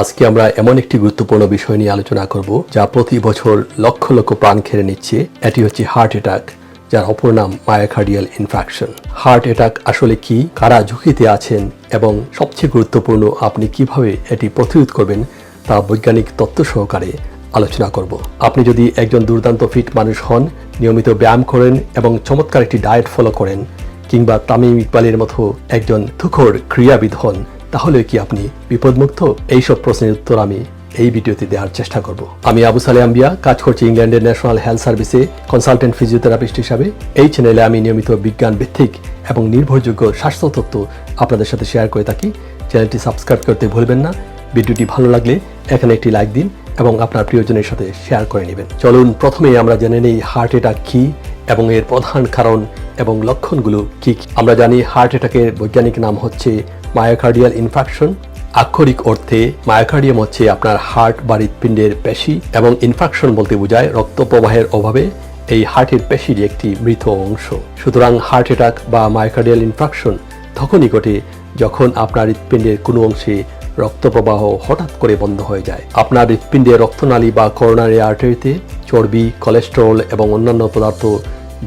আজকে আমরা এমন একটি গুরুত্বপূর্ণ বিষয় নিয়ে আলোচনা করব, যা প্রতি বছর লক্ষ লক্ষ প্রাণ খেড়ে নিচ্ছে। এটি হচ্ছে হার্ট অ্যাটাক যার অপর নাম মায়োকার্ডিয়াল ইনফ্রাকশন হার্ট অ্যাটাক আসলে কি, কারা ঝুঁকিতে আছেন, এবং সবচেয়ে গুরুত্বপূর্ণ আপনি কীভাবে এটি প্রতিরোধ করবেন, তা বৈজ্ঞানিক তত্ত্ব সহকারে আলোচনা করব। আপনি যদি একজন দুর্দান্ত ফিট মানুষ হন, নিয়মিত ব্যায়াম করেন এবং চমৎকার একটি ডায়েট ফলো করেন, কিংবা তামিম ইকবালের মতো একজন তুখর ক্রীড়াবিদ হন তাহলে কি আপনি বিপদমুক্ত? এইসব প্রশ্নের উত্তর আমি এই ভিডিওতে দেওয়ার চেষ্টা করব। আমি আবু সালে আম্বিয়া, কাজ করছি ইংল্যান্ডের ন্যাশনাল হেলথ সার্ভিসে কনসালটেন্ট ফিজিওথেরাপিস্ট হিসাবে। এই চ্যানেলে আমি নিয়মিত বিজ্ঞান ভিত্তিক এবং নির্ভরযোগ্য স্বাস্থ্য তথ্য আপনাদের সাথে শেয়ার করে থাকি। চ্যানেলটি সাবস্ক্রাইব করতে ভুলবেন না। ভিডিওটি ভালো লাগলে এখানে একটি লাইক দিন এবং আপনার প্রিয়জনের সাথে শেয়ার করে নেবেন। চলুন প্রথমে আমরা জেনে নিই হার্ট অ্যাটাক কী এবং এর প্রধান কারণ এবং লক্ষণগুলো কি? আমরা জানি হার্ট অ্যাটাকের বৈজ্ঞানিক নাম হচ্ছে মায়োকার্ডিয়াল ইনফ্রাকশন আক্ষরিক অর্থে মায়োকার্ডিয়াম হচ্ছে আপনার হার্ট বা হৃৎপিণ্ডের পেশি এবং ইনফ্রাকশন বলতে বোঝায় রক্ত প্রবাহের অভাবে এই হার্টের পেশির একটি মৃত অংশ। সুতরাং হার্ট অ্যাটাক বা মায়োকার্ডিয়াল ইনফ্রাকশন তখনই ঘটে যখন আপনার হৃৎপিণ্ডের কোনো অংশে রক্ত প্রবাহ হঠাৎ করে বন্ধ হয়ে যায়। আপনার হৃৎপিণ্ডে রক্তনালী বা করোনারি আর্টারিতে চর্বি কোলেস্টেরল এবং অন্যান্য পদার্থ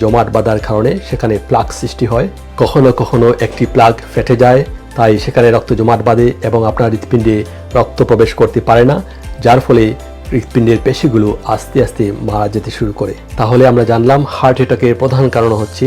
জমাট বাঁধার কারণে সেখানে প্লাগ সৃষ্টি হয়। কখনো কখনো একটি প্লাগ ফেটে যায় তাই সেখানে রক্ত জমাট বাঁধে এবং আপনার হৃৎপিণ্ডে রক্ত প্রবেশ করতে পারে না, যার ফলে হৃৎপিণ্ডের পেশিগুলো আস্তে আস্তে মারা যেতে শুরু করে। তাহলে আমরা জানলাম হার্ট অ্যাটাকের প্রধান কারণ হচ্ছে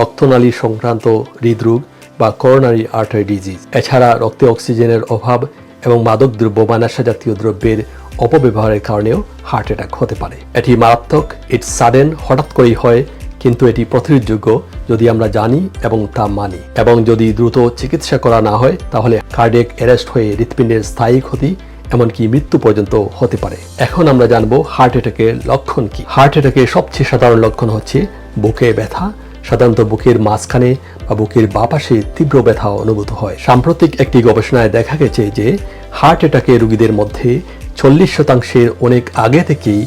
রক্তনালী সংক্রান্ত হৃদরোগ বা করোনারি আর্টারি ডিজিজ এছাড়া রক্তে অক্সিজেনের অভাব এবং মাদক দ্রব্য বা নেশা জাতীয় দ্রব্যের অপব্যবহারের কারণেও হার্ট অ্যাটাক হতে পারে। এটি মারাত্মক, ইটস সাডেন, হঠাৎ করেই হয় কিন্তু এটি প্রতিরোধযোগ্য যদি আমরা জানি এবং তা মানি। এবং যদি দ্রুত চিকিৎসা করা না হয়, তাহলে কার্ডিয়াক অ্যারেস্ট হয়ে হৃৎপিণ্ডের স্থায়ী ক্ষতি, এমনকি মৃত্যু পর্যন্ত হতে পারে। এখন আমরা জানব হার্ট অ্যাটাকের লক্ষণ কি। হার্ট অ্যাটাকের সবচেয়ে সাধারণ লক্ষণ হচ্ছে বুকে ব্যথা। সাধারণত বুকের মাঝখানে বা বুকের বাপাশে তীব্র ব্যথা অনুভূত হয়। সাম্প্রতিক একটি গবেষণায় দেখা গেছে যে হার্ট অ্যাটাকে রোগীদের মধ্যে চল্লিশ শতাংশের অনেক আগে থেকেই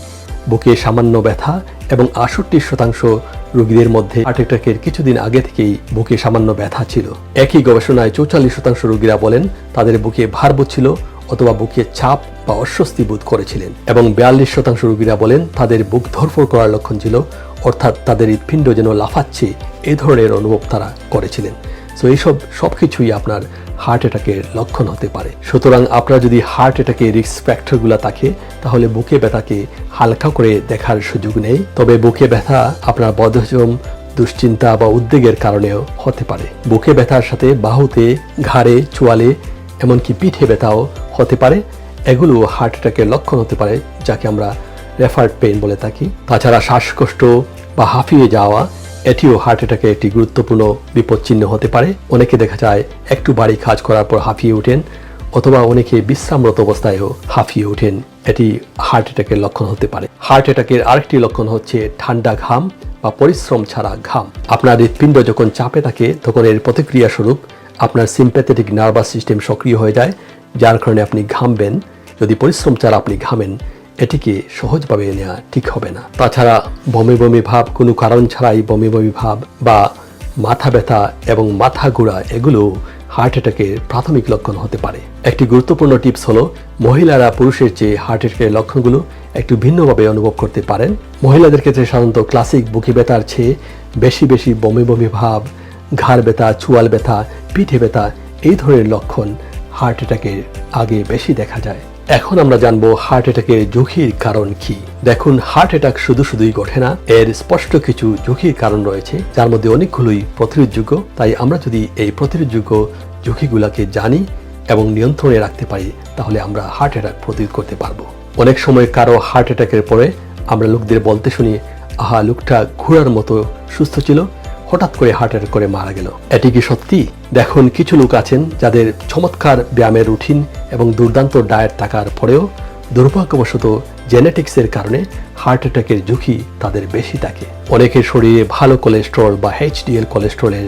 বুকে সামান্য ব্যথা এবং আষট্টি শতাংশ রোগীদের মধ্যে হার্ট অ্যাটাকের কিছুদিন আগে থেকেই বুকে সামান্য ব্যথা ছিল। একই গবেষণায় চৌচল্লিশ শতাংশ রোগীরা বলেন, তাদের বুকে ভার ছিল অথবা বুকে চাপ বা অস্বস্তি বোধ করেছিলেন এবং বিয়াল্লিশ শতাংশ রোগীরা বলেন, তাদের বুক ধরফর করার লক্ষণ ছিল, অর্থাৎ তাদের হৃৎপিণ্ড যেন লাফাচ্ছে, এ ধরনের অনুভব তারা করেছিলেন। সো এইসব সব কিছুই আপনার হার্ট অ্যাটাকের লক্ষণ হতে পারে। সুতরাং আপনার যদি হার্ট অ্যাটাকের রিস্ক ফ্যাক্টরগুলো থাকে, তাহলে বুকে ব্যথাকে হালকা করে দেখার সুযোগ নেই। তবে বুকে ব্যথা আপনার বদহজম, দুশ্চিন্তা বা উদ্বেগের কারণেও হতে পারে। বুকে ব্যথার সাথে বাহুতে, ঘাড়ে, চোয়ালে, এমনকি পিঠে ব্যথাও হতে পারে। এগুলো হার্ট অ্যাটাকের লক্ষণ হতে পারে, যাকে আমরা রেফার্ড পেন বলে থাকি। তাছাড়া শ্বাসকষ্ট বা হাঁফিয়ে যাওয়া এটিও হার্ট অ্যাটাকের একটি গুরুত্বপূর্ণ বিপদ চিহ্ন হতে পারে। অনেকে দেখা যায় একটু বাড়ি কাজ করার পর হাঁফিয়ে ওঠেন, অথবা অনেকে বিশ্রামরত অবস্থায়ও হাঁফিয়ে ওঠেন। এটি হার্ট অ্যাটাকের লক্ষণ হতে পারে। হার্ট অ্যাটাকের আরেকটি লক্ষণ হচ্ছে ঠান্ডা ঘাম বা পরিশ্রম ছাড়া ঘাম। আপনার হৃৎপিণ্ড যখন চাপে থাকে, তখন এর প্রতিক্রিয়া স্বরূপ আপনার সিম্প্যাথেটিক নার্ভাস সিস্টেম সক্রিয় হয়ে যায়, যার কারণে আপনি ঘামবেন। যদি পরিশ্রম ছাড়া আপনি ঘামেন এটিকে সহজভাবে নেওয়া ঠিক হবে না। তাছাড়া বমি বমি ভাব, কোনো কারণ ছাড়াই বমি বমি ভাব বা মাথা ব্যথা এবং মাথা ঘোরা, এগুলো হার্ট অ্যাটাকের প্রাথমিক লক্ষণ হতে পারে। একটি গুরুত্বপূর্ণ টিপস হলো, মহিলারা পুরুষের চেয়ে হার্ট অ্যাটাকের লক্ষণগুলো একটু ভিন্নভাবে অনুভব করতে পারেন। মহিলাদের ক্ষেত্রে সাধারণত ক্লাসিক বুকি ব্যথার চেয়ে বেশি বেশি বমি বমি ভাব, ঘাড় ব্যথা, চুয়াল ব্যথা, পিঠে ব্যথা, এই ধরনের লক্ষণ হার্ট অ্যাটাকের আগে বেশি দেখা যায়। এখন আমরা জানব হার্ট অ্যাটাকের ঝুঁকির কারণ কি। দেখুন হার্ট অ্যাটাক শুধু শুধুই ঘটে না, এর স্পষ্ট কিছু ঝুঁকির কারণ রয়েছে, যার মধ্যে অনেকগুলোই প্রতিরোধযোগ্য। তাই আমরা যদি এই প্রতিরোধযোগ্য ঝুঁকিগুলোকে জানি এবং নিয়ন্ত্রণে রাখতে পারি, তাহলে আমরা হার্ট অ্যাটাক প্রতিরোধ করতে পারব। অনেক সময় কারও হার্ট অ্যাটাকের পরে আমরা লোকদের বলতে শুনি, আহা, লোকটা ঘোড়ার মতো সুস্থ ছিল। হঠাৎ করে হার্ট অ্যাটাক করে মারা গেল। এটি কি সত্যি? দেখুন, কিছু লোক আছেন যাদের চমৎকার ব্যায়ামের রুটিন এবং দুর্দান্ত ডায়েট থাকার পরেও দুর্ভাগ্যবশত জেনেটিক্সের কারণে হার্ট অ্যাটাকের ঝুঁকি তাদের বেশি থাকে। অনেকের শরীরে ভালো কোলেস্ট্রল বা এইচডিএল কোলেস্ট্রলের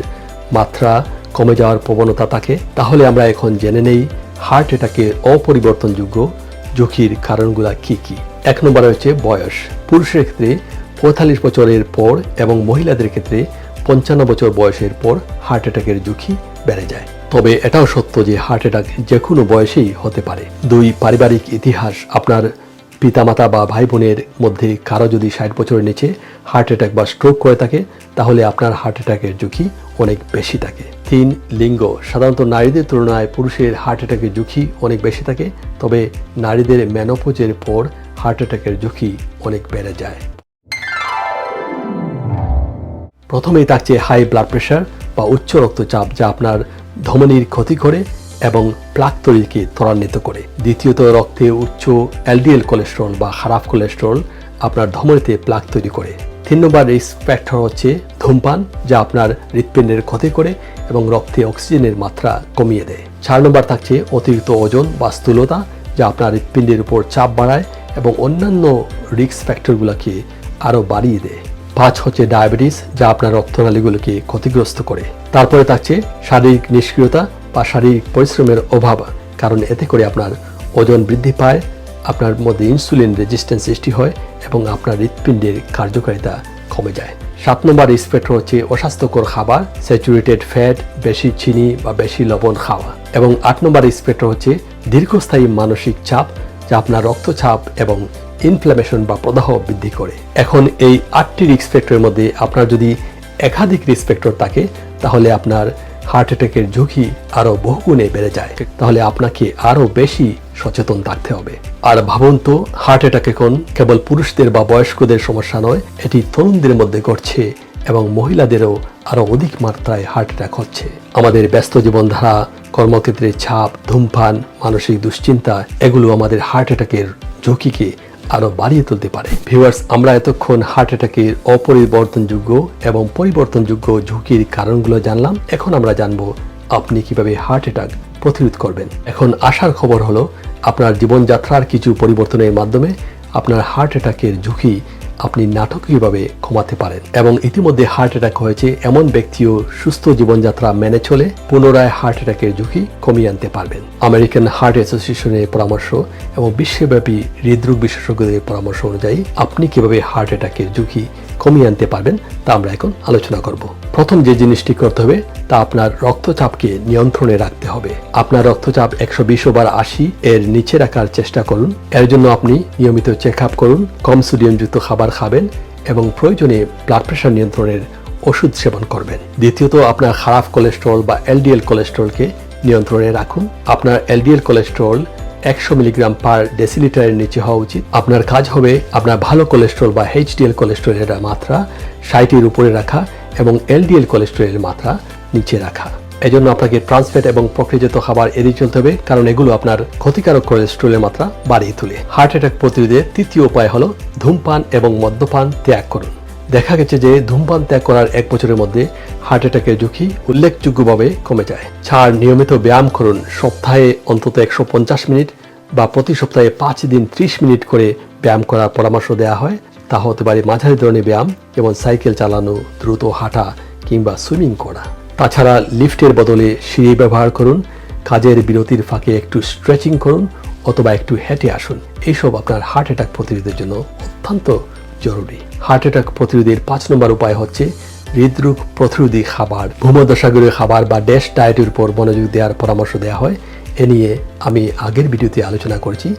মাত্রা কমে যাওয়ার প্রবণতা থাকে। তাহলে আমরা এখন জেনে নেই হার্ট অ্যাটাকের অপরিবর্তনযোগ্য ঝুঁকির কারণগুলো কি কি। এক নম্বরে হচ্ছে বয়স। পুরুষের ক্ষেত্রে পঁয়তাল্লিশ বছরের পর এবং মহিলাদের ক্ষেত্রে পঞ্চান্ন বছর বয়সের পর হার্ট অ্যাটাকের ঝুঁকি বেড়ে যায়। তবে এটাও সত্য যে হার্ট অ্যাটাক যে কোনো বয়সেই হতে পারে। দুই, পারিবারিক ইতিহাস। আপনার পিতামাতা বা ভাই বোনের মধ্যে কারও যদি ষাট বছরের নিচে হার্ট অ্যাটাক বা স্ট্রোক করে থাকে, তাহলে আপনার হার্ট অ্যাটাকের ঝুঁকি অনেক বেশি থাকে। তিন, লিঙ্গ। সাধারণত নারীদের তুলনায় পুরুষের হার্ট অ্যাটাকের ঝুঁকি অনেক বেশি থাকে, তবে নারীদের ম্যানোপোজের পর হার্ট অ্যাটাকের ঝুঁকি অনেক বেড়ে যায়। প্রথমেই থাকছে হাই ব্লাড প্রেশার বা উচ্চ রক্তচাপ, যা আপনার ধমনির ক্ষতি করে এবং প্লাক তৈরিকে ত্বরান্বিত করে। দ্বিতীয়ত, রক্তে উচ্চ এলডিএল কোলেস্ট্রল বা খারাপ কোলেস্ট্রল আপনার ধমনিতে প্লাক তৈরি করে। তিন নম্বর রিস্ক ফ্যাক্টর হচ্ছে ধূমপান, যা আপনার হৃৎপিণ্ডের ক্ষতি করে এবং রক্তে অক্সিজেনের মাত্রা কমিয়ে দেয়। চার নম্বর থাকছে অতিরিক্ত ওজন বা স্থূলতা, যা আপনার হৃৎপিণ্ডের উপর চাপ বাড়ায় এবং অন্যান্য রিস্ক ফ্যাক্টরগুলোকে আরও বাড়িয়ে দেয়। পাঁচ হচ্ছে ডায়াবেটিস, যা আপনার রক্তনালীগুলোকে ক্ষতিগ্রস্ত করে। তারপরে থাকছে শারীরিক নিষ্ক্রিয়তা বা শারীরিক পরিশ্রমের অভাব, কারণ এতে করে আপনার ওজন বৃদ্ধি পায়, আপনার মধ্যে ইনসুলিন রেজিস্ট্যান্স সৃষ্টি হয় এবং আপনার হৃৎপিণ্ডের কার্যকারিতা কমে যায়। সাত নম্বর রিসপেক্ট হচ্ছে অস্বাস্থ্যকর খাবার স্যাচুরেটেড ফ্যাট বেশি চিনি বা বেশি লবণ খাওয়া। এবং আট নম্বর রিসপেক্ট হচ্ছে দীর্ঘস্থায়ী মানসিক চাপ, যা আপনার রক্তচাপ এবং ইনফ্লামেশন বা প্রদাহ বৃদ্ধি করে। এখন এই আটটি রিস্ক ফ্যাক্টরের মধ্যে আপনার যদি একাধিক রিস্ক ফ্যাক্টর থাকে, তাহলে আপনার হার্ট অ্যাটাকের ঝুঁকি আরও বহুগুণে বেড়ে যায়। তাহলে আপনাকে আরও বেশি সচেতন থাকতে হবে। আর ভাবুন তো হার্ট অ্যাটাক এখন কেবল পুরুষদের বা বয়স্কদের সমস্যা নয়, এটি তরুণদের মধ্যে ঘটছে এবং মহিলাদেরও আরও অধিক মাত্রায় হার্ট অ্যাটাক হচ্ছে। আমাদের ব্যস্ত জীবনধারা, কর্মক্ষেত্রে ছাপ ধূমপান, মানসিক দুশ্চিন্তা, এগুলো আমাদের হার্ট অ্যাটাকের ঝুঁকিকে আরও বাড়িয়ে তুলতে পারে। ভিউয়ার্স আমরা এতক্ষণ হার্ট অ্যাটাকের অপরিবর্তনযোগ্য এবং পরিবর্তনযোগ্য ঝুঁকির কারণগুলো জানলাম। এখন আমরা জানব আপনি কীভাবে হার্ট অ্যাটাক প্রতিরোধ করবেন। এখন আসার খবর হলো, আপনার জীবনযাত্রার কিছু পরিবর্তনের মাধ্যমে আপনার হার্ট অ্যাটাকের ঝুঁকি আপনি নাটকীয়ভাবে কমাতে পারেন? এবং ইতিমধ্যে হার্ট অ্যাটাক হয়েছে, এমন ব্যক্তিও সুস্থ জীবনযাত্রা মেনে চলে, পুনরায় হার্ট অ্যাটাকের ঝুঁকি কমিয়ে আনতে পারবেন। আমেরিকান হার্ট অ্যাসোসিয়েশনের পরামর্শ এবং বিশ্বব্যাপী হৃদরোগ বিশেষজ্ঞদের পরামর্শ অনুযায়ী, আপনি কীভাবে হার্ট অ্যাটাকের ঝুঁকি কমিয়ে আনতে পারবেন, তা আমরা এখন আলোচনা করব। প্রথম যে জিনিসটি করতে হবে, তা আপনার রক্তচাপকে নিয়ন্ত্রণে রাখতে হবে। আপনার রক্তচাপ একশো বিশ ওভার আশি এর নিচে রাখার চেষ্টা করুন। এর জন্য আপনি নিয়মিত চেক আপ করুন, কম সোডিয়ামযুক্ত খাবার খাবেন এবং প্রয়োজনে ব্লাড প্রেশার নিয়ন্ত্রণের ওষুধ সেবন করবেন। দ্বিতীয়ত, আপনার খারাপ কোলেস্ট্রল বা এলডিএল কোলেস্ট্রলকে নিয়ন্ত্রণে রাখুন। আপনার এলডিএল কোলেস্ট্রল একশো মিলিগ্রাম পার ডেসিলিটারের নিচে হওয়া উচিত। আপনার কাজ হবে আপনার ভালো কোলেস্ট্রল বা এইচডিএল কোলেস্ট্রলের মাত্রা ষাটটির উপরে রাখা এবং এলডিএল কোলেস্ট্রলের মাত্রা নিচে রাখা। এজন্য আপনাকে ট্রান্সফ্যাট এবং প্রক্রিয়াজাত খাবার এড়িয়ে চলতে হবে, কারণ এগুলো আপনার ক্ষতিকারক কোলেস্ট্রলের মাত্রা বাড়িয়ে তোলে। হার্ট অ্যাটাক প্রতিরোধের তৃতীয় উপায় হলো ধূমপান এবং মদ্যপান ত্যাগ করুন। দেখা গেছে যে ধূমপান ত্যাগ করার এক বছরের মধ্যে হার্ট অ্যাটাকের ঝুঁকি উল্লেখযোগ্যভাবে কমে যায়। ছাড় নিয়মিত ব্যায়াম করুন। সপ্তাহে অন্তত একশো পঞ্চাশ মিনিট বা প্রতি সপ্তাহে পাঁচ দিন ত্রিশ মিনিট করে ব্যায়াম করার পরামর্শ দেওয়া হয়। তা হতে পারে মাঝারি ধরনের ব্যায়াম যেমন সাইকেল চালানো, দ্রুত হাঁটা কিংবা সুইমিং করা। তাছাড়া লিফটের বদলে সিঁড়ি ব্যবহার করুন। কাজের বিরতির ফাঁকে একটু স্ট্রেচিং করুন অথবা একটু হেঁটে আসুন। এইসব আপনার হার্ট অ্যাটাক প্রতিরোধের জন্য অত্যন্ত জরুরি। হার্ট অ্যাটাক প্রতিরোধের পাঁচ নম্বর উপায় হচ্ছে হৃদরোগ প্রতিরোধী খাবার। ভূমধ্যসাগরীয় খাবার বা ড্যাশ ডায়েটের উপর মনোযোগ দেওয়ার পরামর্শ দেওয়া হয়। এ নিয়ে আমি আগের ভিডিওতে আলোচনা করেছি।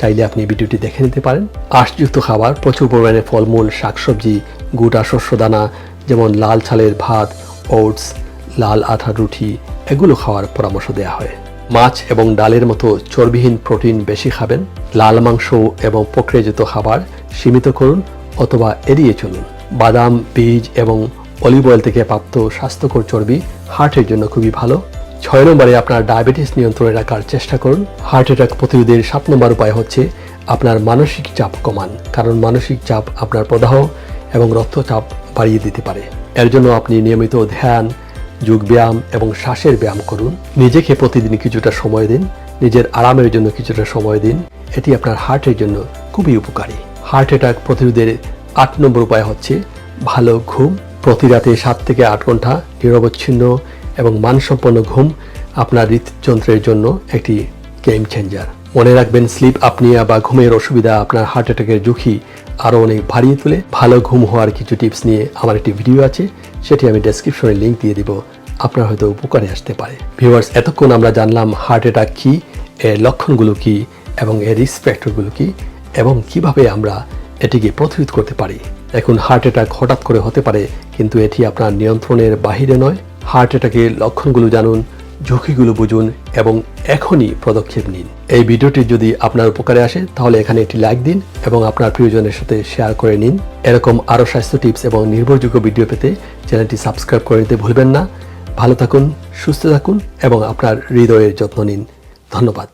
চাইলে আপনি ভিডিওটি দেখে নিতে পারেন। আঁশযুক্ত খাবার, প্রচুর পরিমাণে ফলমূল, শাকসবজি, গোটা শস্যদানা, যেমন লাল ছালের ভাত, ওটস, লাল আঠার রুটি, এগুলো খাওয়ার পরামর্শ দেওয়া হয়। মাছ এবং ডালের মতো চর্বিহীন প্রোটিন বেশি খাবেন, লাল মাংস এবং প্রক্রিয়াজাত খাবার সীমিত করুন অথবা এড়িয়ে চলুন। বাদাম, বীজ এবং অলিভ অয়েল থেকে প্রাপ্ত স্বাস্থ্যকর চর্বি হার্টের জন্য খুবই ভালো। ছয় নম্বরে আপনার ডায়াবেটিস নিয়ন্ত্রণে রাখার চেষ্টা করুন। হার্ট অ্যাটাক প্রতিরোধের সাত নম্বর উপায় হচ্ছে আপনার মানসিক চাপ কমান, কারণ মানসিক চাপ আপনার প্রদাহ এবং রক্তচাপ বাড়িয়ে দিতে পারে। এর জন্য আপনি নিয়মিত ধ্যান যোগব্যায়াম এবং শ্বাসের ব্যায়াম করুন। নিজেকে প্রতিদিন কিছুটা সময় দিন। নিজের আরামের জন্য কিছুটা সময় দিন। এটি আপনার হার্টের জন্য খুবই উপকারী। হার্ট অ্যাটাক প্রতিরোধের আট নম্বর উপায় হচ্ছে ভালো ঘুম। প্রতি রাতে সাত থেকে আট ঘণ্টা নিরবচ্ছিন্ন এবং মানসম্পন্ন ঘুম আপনার হৃদযন্ত্রের জন্য একটি গেম চেঞ্জার মনে রাখবেন স্লিপ আপনিয়া বা ঘুমের অসুবিধা আপনার হার্ট অ্যাটাকের ঝুঁকি আরও অনেক বাড়িয়ে তুলে ভালো ঘুম হওয়ার কিছু টিপস নিয়ে আমার একটি ভিডিও আছে, সেটি আমি ডেসক্রিপশনে লিঙ্ক দিয়ে দিব। আপনার হয়তো উপকারে আসতে পারে। ভিউয়ার্স এতক্ষণ আমরা জানলাম হার্ট অ্যাটাক কী, এর লক্ষণগুলো কী, এবং এর রিস্ক ফ্যাক্টরগুলো কী, এবং কীভাবে আমরা এটিকে প্রতিরোধ করতে পারি। এখন হার্ট অ্যাটাক হঠাৎ করে হতে পারে, কিন্তু এটি আপনার নিয়ন্ত্রণের বাহিরে নয়। হার্ট অ্যাটাকের লক্ষণগুলো জানুন। ঝুঁকিগুলো বুঝুন এবং এখনই পদক্ষেপ নিন। এই ভিডিওটি যদি আপনার উপকারে আসে, তাহলে এখানে একটি লাইক দিন এবং আপনার প্রিয়জনের সাথে শেয়ার করে নিন। এরকম আরও স্বাস্থ্য টিপস এবং নির্ভরযোগ্য ভিডিও পেতে চ্যানেলটি সাবস্ক্রাইব করে নিতে ভুলবেন না। ভালো থাকুন, সুস্থ থাকুন এবং আপনার হৃদয়ের যত্ন নিন। ধন্যবাদ।